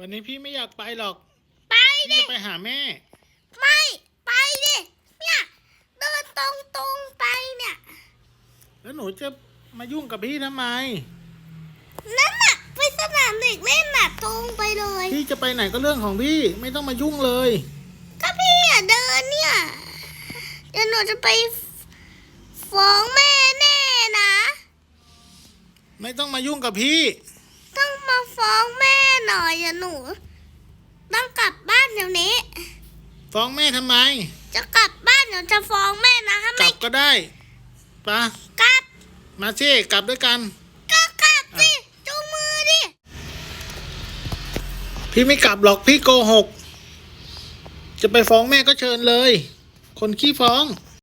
หรอก ไปพี่ดิ จะไปหาแม่ ไม่ ไปดิ เนี่ยเดินตรงตรงๆไปเนี่ย แล้วหนูจะมายุ่งกับพี่ทำไม นั่นน่ะไปสนามเด็กเล่นน่ะตรงไปเลย พี่จะไปไหนก็เรื่องของพี่ไม่ต้องมายุ่งเลย ก็พี่อะเดินเนี่ย เดี๋ยวหนูจะไปฟ้องแม่แน่นะ ไม่ต้องมายุ่งกับพี่ต้องมา ฟ้องแม่หน่อยอย่าหนู ต้องกลับบ้านเดี๋ยวนี้ ฟ้องแม่ทำไม จะกลับบ้านหนูจะฟ้องแม่นะถ้ากลัไม่บก็ได้ปะกลับ มาสิกลับด้วยกัน ก็กลับสิจูงมือดิ พี่ไม่กลับหรอกพี่โกหก จะไปฟ้องแม่ก็เชิญเลย คนขี้ฟ้องไ